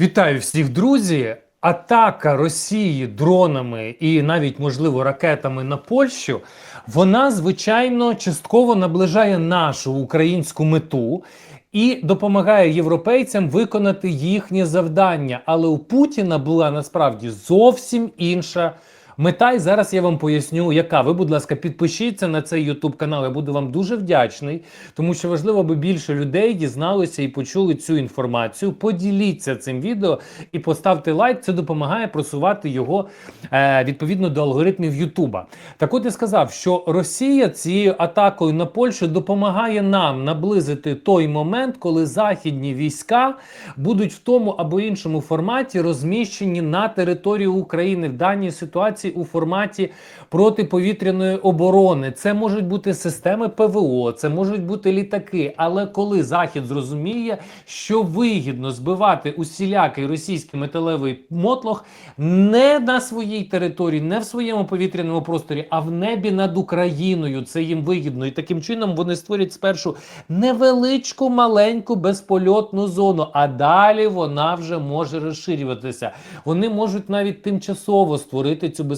Вітаю всіх, друзі! Атака Росії дронами і навіть можливо ракетами на Польщу, вона звичайно частково наближає нашу українську мету і допомагає європейцям виконати їхнє завдання. Але у Путіна була насправді зовсім інша. Мета, і зараз я вам поясню, яка. Ви, будь ласка, підпишіться на цей YouTube канал. Я буду вам дуже вдячний, тому що важливо, аби більше людей дізналися і почули цю інформацію. Поділіться цим відео і поставте лайк. Це допомагає просувати його е, відповідно до алгоритмів Ютуба. Так от я сказав, що Росія цією атакою на Польщу допомагає нам наблизити той момент, коли західні війська будуть в тому або іншому форматі розміщені на території України в даній ситуації у форматі протиповітряної оборони. Це можуть бути системи ПВО, це можуть бути літаки. Але коли Захід зрозуміє, що вигідно збивати усілякий російський металевий мотлох не на своїй території, не в своєму повітряному просторі, а в небі над Україною. Це їм вигідно. І таким чином вони створять спершу невеличку маленьку безпольотну зону, а далі вона вже може розширюватися. Вони можуть навіть тимчасово створити цю безпольотну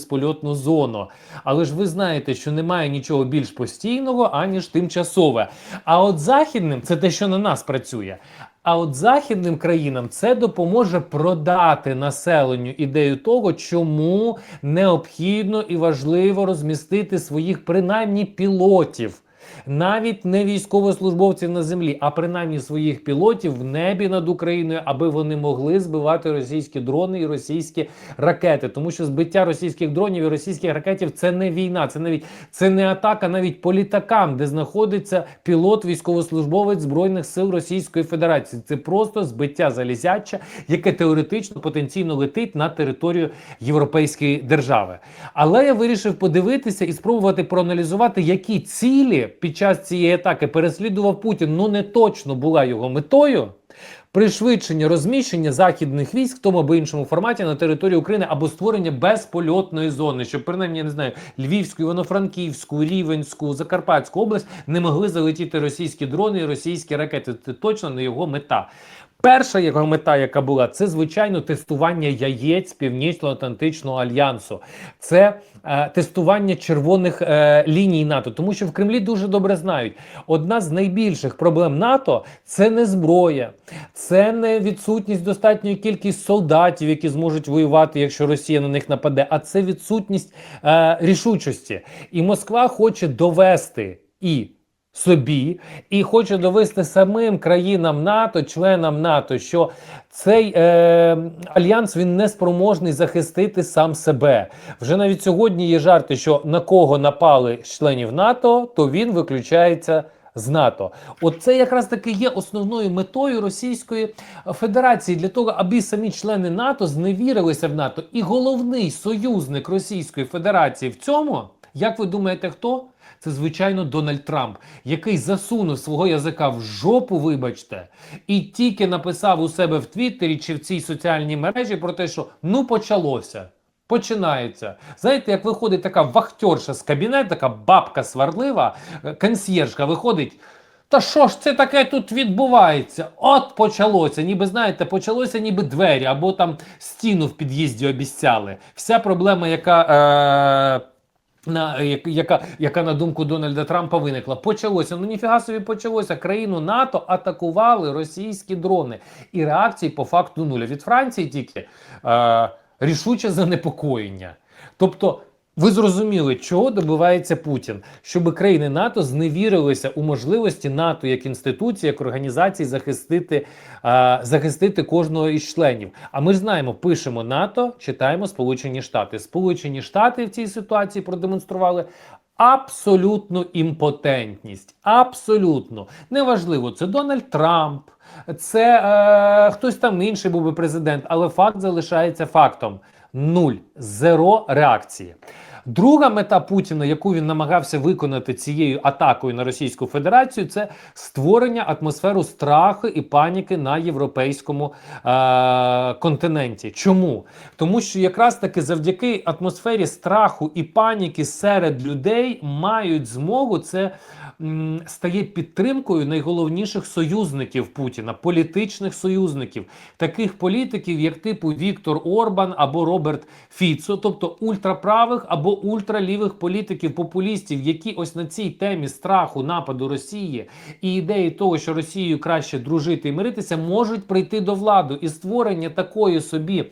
зону. Але ж ви знаєте, що немає нічого більш постійного, аніж тимчасове. А от західним це те, що на нас працює. А от західним країнам це допоможе продати населенню ідею того, чому необхідно і важливо розмістити своїх принаймні пілотів. Навіть не військовослужбовців на землі, а принаймні своїх пілотів в небі над Україною, аби вони могли збивати російські дрони і російські ракети. Тому що збиття російських дронів і російських ракетів це не війна, це навіть це не атака навіть по літакам, де знаходиться пілот, військовослужбовець збройних сил Російської Федерації. Це просто збиття залізяча, яке теоретично потенційно летить на територію Європейської держави. Але я вирішив подивитися і спробувати проаналізувати, які цілі під час цієї атаки переслідував Путін. Ну не точно була його метою. Пришвидшення розміщення західних військ в тому або іншому форматі на території України або створення безпольотної зони, щоб принаймні я не знаю Львівську, Івано-Франківську, Рівенську, Закарпатську область не могли залетіти російські дрони і російські ракети. Це точно не його мета. Перша його мета, яка була, це звичайно тестування яєць Північно-Атлантичного альянсу. Це е, тестування червоних е, ліній НАТО, тому що в Кремлі дуже добре знають, одна з найбільших проблем НАТО це не зброя, це не відсутність достатньої кількість солдатів, які зможуть воювати, якщо Росія на них нападе, а це відсутність е, рішучості. І Москва хоче довести і собі і хоче довести самим країнам НАТО, членам НАТО, що цей е, альянс він не спроможний захистити сам себе. Вже навіть сьогодні є жарти, що на кого напали членів НАТО, то він виключається. З НАТО, от це якраз таки є основною метою Російської Федерації для того, аби самі члени НАТО зневірилися в НАТО. І головний союзник Російської Федерації в цьому, як ви думаєте, хто? Це звичайно Дональд Трамп, який засунув свого язика в жопу, вибачте, і тільки написав у себе в Твіттері чи в цій соціальній мережі про те, що ну почалося. Починається. Знаєте, як виходить така вахтерша з кабінету, така бабка сварлива, е, консьєржка виходить. Та що ж це таке тут відбувається? От почалося. Ніби знаєте, почалося ніби двері або там стіну в під'їзді обіцяли. Вся проблема, яка. Е- на яка, яка на думку Дональда Трампа виникла, почалося. Ну ніфіга собі почалося. Країну НАТО атакували російські дрони, і реакції по факту нуля. Від Франції тільки е, рішуче занепокоєння. Тобто. Ви зрозуміли, чого добивається Путін, щоб країни НАТО зневірилися у можливості НАТО як інституції, як організації захистити а, захистити кожного із членів. А ми ж знаємо, пишемо НАТО, читаємо Сполучені Штати. Сполучені Штати в цій ситуації продемонстрували. Абсолютну імпотентність. Абсолютно неважливо, це Дональд Трамп, це е, хтось там інший був би президент, але факт залишається фактом: нуль, зеро реакції. Друга мета Путіна, яку він намагався виконати цією атакою на Російську Федерацію, це створення атмосферу страху і паніки на європейському е- континенті. Чому? Тому що якраз таки завдяки атмосфері страху і паніки серед людей мають змогу це. Стає підтримкою найголовніших союзників Путіна, політичних союзників, таких політиків, як типу Віктор Орбан або Роберт Фіцо, тобто ультраправих або ультралівих політиків, популістів, які ось на цій темі страху нападу Росії і ідеї того, що Росією краще дружити і миритися, можуть прийти до влади і створення такої собі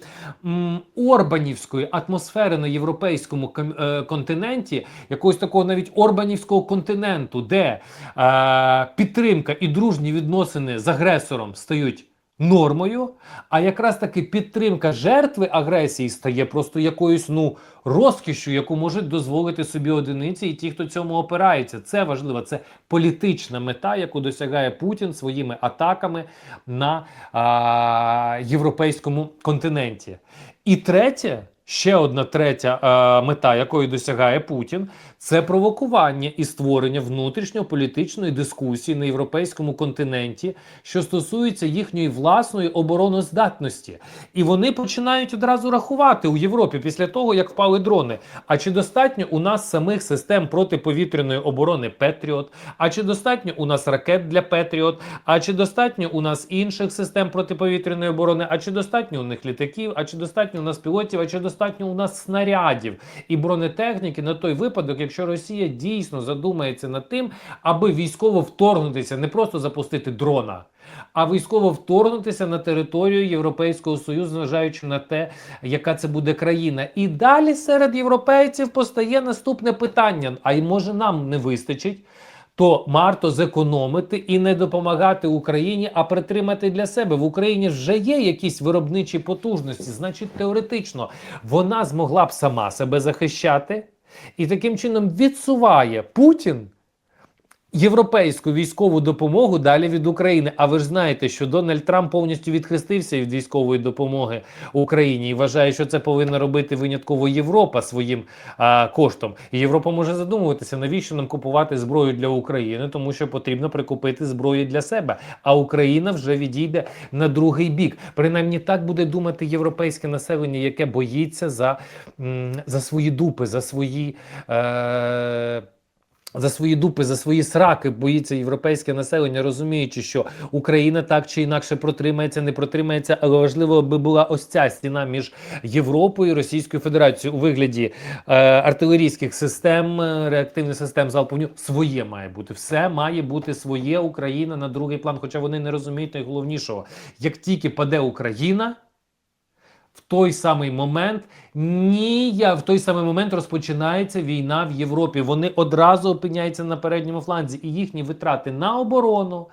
м, орбанівської атмосфери на європейському е, континенті, якогось такого навіть орбанівського континенту, де е, підтримка і дружні відносини з агресором стають. Нормою, а якраз таки підтримка жертви агресії стає просто якоюсь ну розкішю, яку можуть дозволити собі одиниці, і ті, хто цьому опирається. Це важливо. Це політична мета, яку досягає Путін своїми атаками на а, європейському континенті. І третє. Ще одна третя е, мета, якої досягає Путін, це провокування і створення внутрішньополітичної дискусії на європейському континенті, що стосується їхньої власної обороноздатності. І вони починають одразу рахувати у Європі після того, як впали дрони. А чи достатньо у нас самих систем протиповітряної оборони Петріот? А чи достатньо у нас ракет для Петріот? А чи достатньо у нас інших систем протиповітряної оборони? А чи достатньо у них літаків? А чи достатньо у нас пілотів? А чи достатньо у нас снарядів і бронетехніки на той випадок, якщо Росія дійсно задумається над тим, аби військово вторгнутися, не просто запустити дрона. А військово вторгнутися на територію Європейського Союзу, зважаючи на те, яка це буде країна. І далі серед європейців постає наступне питання: а й може нам не вистачить? То варто зекономити і не допомагати Україні, а притримати для себе в Україні вже є якісь виробничі потужності. Значить, теоретично вона змогла б сама себе захищати, і таким чином відсуває Путін європейську військову допомогу далі від України. А ви ж знаєте, що Дональд Трамп повністю відхрестився від військової допомоги Україні і вважає, що це повинна робити винятково Європа своїм а, коштом. І Європа може задумуватися, навіщо нам купувати зброю для України, тому що потрібно прикупити зброю для себе. А Україна вже відійде на другий бік. Принаймні так буде думати європейське населення, яке боїться за, за свої дупи, за свої. Е- за свої дупи, за свої сраки боїться європейське населення, розуміючи, що Україна так чи інакше протримається, не протримається, але важливо, аби була ось ця стіна між Європою і Російською Федерацією у вигляді е, артилерійських систем, е, реактивних систем залпового вогню. Своє має бути. Все має бути своє Україна на другий план. Хоча вони не розуміють найголовнішого, як тільки паде Україна. В той самий момент ні, в той самий момент розпочинається війна в Європі. Вони одразу опиняються на передньому фланзі, і їхні витрати на оборону,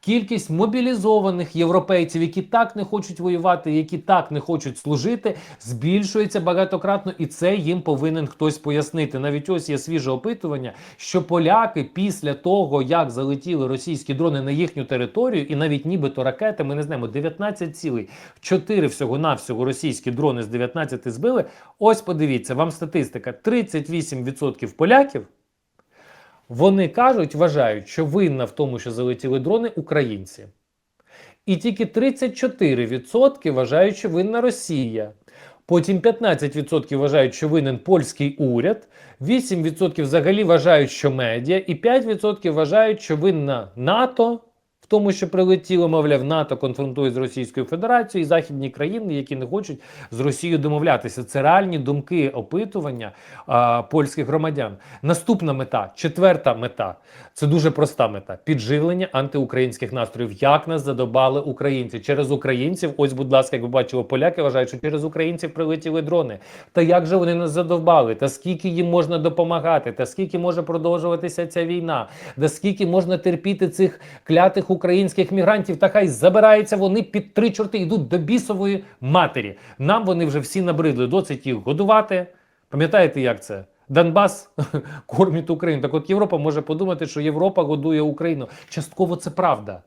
кількість мобілізованих європейців, які так не хочуть воювати, які так не хочуть служити, збільшується багатократно, і це їм повинен хтось пояснити. Навіть ось є свіже опитування, що поляки після того, як залетіли російські дрони на їхню територію, і навіть нібито ракети, ми не знаємо, 19 цілей, 4 всього навсього російські дрони з 19 збили. Ось подивіться, вам статистика: 38% поляків. Вони кажуть, вважають, що винна в тому, що залетіли дрони, українці. І тільки 34% вважають, що винна Росія. Потім 15% вважають, що винен польський уряд, 8% взагалі вважають, що медіа, і 5% вважають, що винна НАТО. Тому, що прилетіло, мовляв, НАТО конфронтує з Російською Федерацією і західні країни, які не хочуть з Росією домовлятися. Це реальні думки опитування а, польських громадян. Наступна мета, четверта мета це дуже проста мета підживлення антиукраїнських настроїв. Як нас задобали українці через українців? Ось, будь ласка, як ви бачили, поляки вважають, що через українців прилетіли дрони. Та як же вони нас задовбали? Та скільки їм можна допомагати? Та скільки може продовжуватися ця війна? Та скільки можна терпіти цих клятих українських мігрантів? Та хай забираються вони під три чорти, йдуть до бісової матері. Нам вони вже всі набридли. Досить їх годувати. Пам'ятаєте, як це? Донбас кормить Україну. Так от Європа може подумати, що Європа годує Україну. Частково це правда.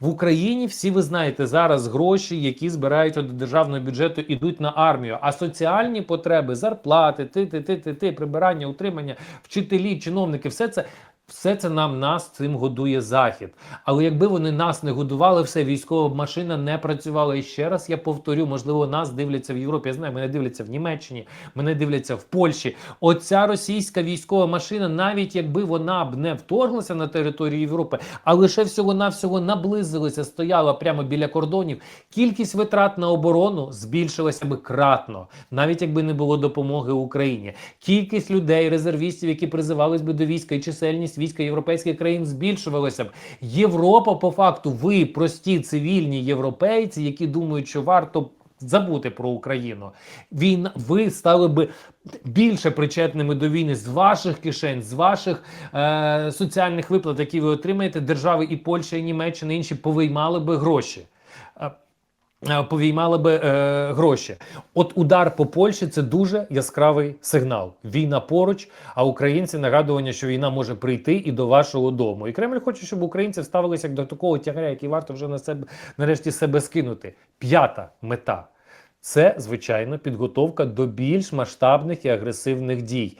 В Україні всі ви знаєте зараз гроші, які збирають від державного бюджету, ідуть на армію. А соціальні потреби, зарплати, ти, ти, ти, ти, ти, прибирання, утримання, вчителі, чиновники, все це. Все це нам нас цим годує захід. Але якби вони нас не годували, все військова машина не працювала. І ще раз я повторю, можливо, нас дивляться в Європі. Я знаю, мене дивляться в Німеччині, мене дивляться в Польщі. Оця російська військова машина, навіть якби вона б не вторглася на територію Європи, а лише всього навсього наблизилася, стояла прямо біля кордонів. Кількість витрат на оборону збільшилася би кратно, навіть якби не було допомоги Україні. Кількість людей, резервістів, які призивались би до війська, і чисельність війська європейських країн збільшувалася б. Європа, по факту, ви прості цивільні європейці, які думають, що варто. Забути про Україну. Війна, ви стали би більше причетними до війни з ваших кишень, з ваших е, соціальних виплат, які ви отримаєте. Держави і Польща, і Німеччина, і інші повиймали би гроші. Е, Повіймали би е, гроші. От удар по Польщі це дуже яскравий сигнал. Війна поруч, а українці нагадування, що війна може прийти і до вашого дому. І Кремль хоче, щоб українці ставилися до такого тягаря, який варто вже на себе нарешті себе скинути. П'ята мета. Це звичайно підготовка до більш масштабних і агресивних дій.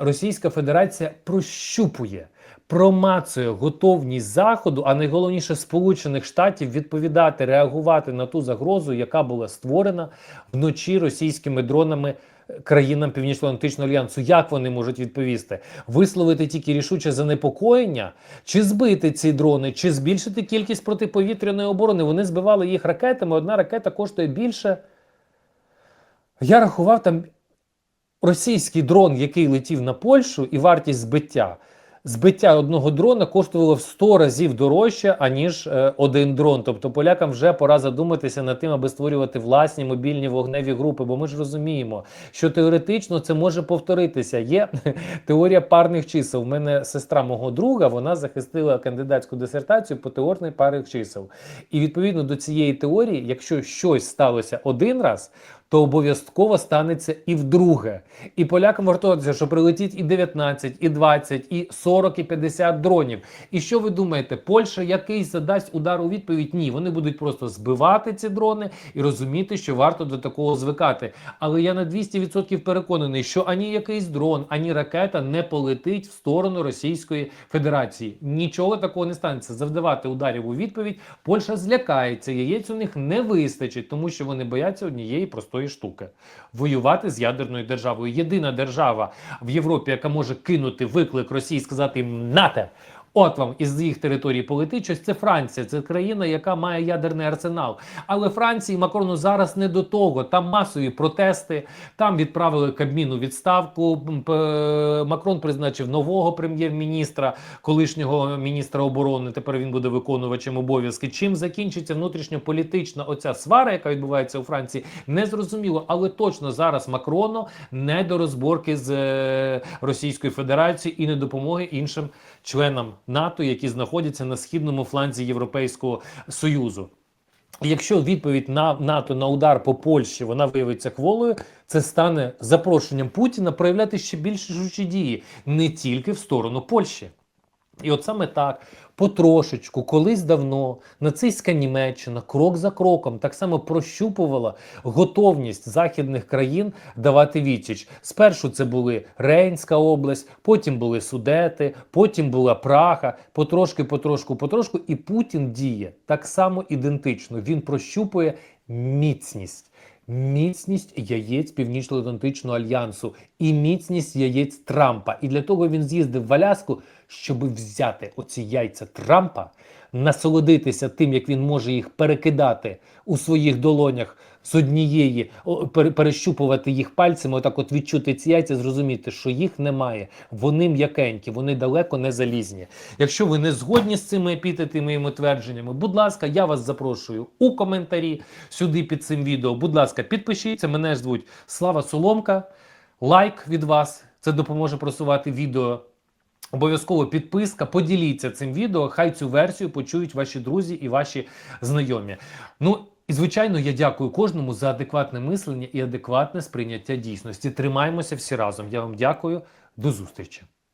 Російська Федерація прощупує, промацує готовність заходу, а найголовніше Сполучених Штатів відповідати, реагувати на ту загрозу, яка була створена вночі російськими дронами. Країнам Північно-Атлантичного альянсу, як вони можуть відповісти? Висловити тільки рішуче занепокоєння, чи збити ці дрони, чи збільшити кількість протиповітряної оборони? Вони збивали їх ракетами. Одна ракета коштує більше. Я рахував там російський дрон, який летів на Польщу, і вартість збиття. Збиття одного дрона коштувало в 100 разів дорожче, аніж е, один дрон. Тобто полякам вже пора задуматися над тим, аби створювати власні мобільні вогневі групи. Бо ми ж розуміємо, що теоретично це може повторитися. Є теорія парних чисел. У мене сестра мого друга вона захистила кандидатську дисертацію по теорії парних чисел. І відповідно до цієї теорії, якщо щось сталося один раз, то обов'язково станеться і вдруге. І полякам вартується, що прилетіть і 19, і 20, і 40, і 50 дронів. І що ви думаєте, Польща якийсь задасть удар у відповідь? Ні, вони будуть просто збивати ці дрони і розуміти, що варто до такого звикати. Але я на 200% переконаний, що ані якийсь дрон, ані ракета не полетить в сторону Російської Федерації. Нічого такого не станеться. Завдавати ударів у відповідь Польща злякається. Яєць у них не вистачить, тому що вони бояться однієї простої штуки воювати з ядерною державою. Єдина держава в Європі, яка може кинути виклик Росії, сказати їм нате. От вам із їх території полетить щось. Це Франція, це країна, яка має ядерний арсенал. Але Франції Макрону зараз не до того. Там масові протести, там відправили Кабміну відставку. Макрон призначив нового прем'єр-міністра, колишнього міністра оборони. Тепер він буде виконувачем обов'язки. Чим закінчиться внутрішньополітична оця свара, яка відбувається у Франції, не зрозуміло. Але точно зараз Макрону не до розборки з е, Російською Федерацією і не допомоги іншим членам НАТО, які знаходяться на східному фланзі Європейського Союзу. Якщо відповідь на НАТО на удар по Польщі вона виявиться хволою, це стане запрошенням Путіна проявляти ще більше жучі дії не тільки в сторону Польщі. І от саме так, потрошечку, колись давно нацистська Німеччина крок за кроком так само прощупувала готовність західних країн давати відсіч. Спершу це були Рейнська область, потім були Судети, потім була Праха, потрошки, потрошку, потрошку. І Путін діє так само ідентично. Він прощупує міцність. Міцність яєць Північно-Атлантичного альянсу і міцність яєць Трампа. І для того він з'їздив в Аляску, щоб взяти оці яйця Трампа, насолодитися тим, як він може їх перекидати у своїх долонях з однієї, перещупувати їх пальцями, отак от відчути ці яйця, зрозуміти, що їх немає. Вони м'якенькі, вони далеко не залізні. Якщо ви не згодні з цими епітетами і твердженнями, будь ласка, я вас запрошую у коментарі сюди під цим відео. Будь ласка, підпишіться. Мене звуть Слава Соломка. Лайк від вас. Це допоможе просувати відео. Обов'язково підписка, поділіться цим відео. Хай цю версію почують ваші друзі і ваші знайомі. Ну і звичайно, я дякую кожному за адекватне мислення і адекватне сприйняття дійсності. Тримаємося всі разом. Я вам дякую. До зустрічі.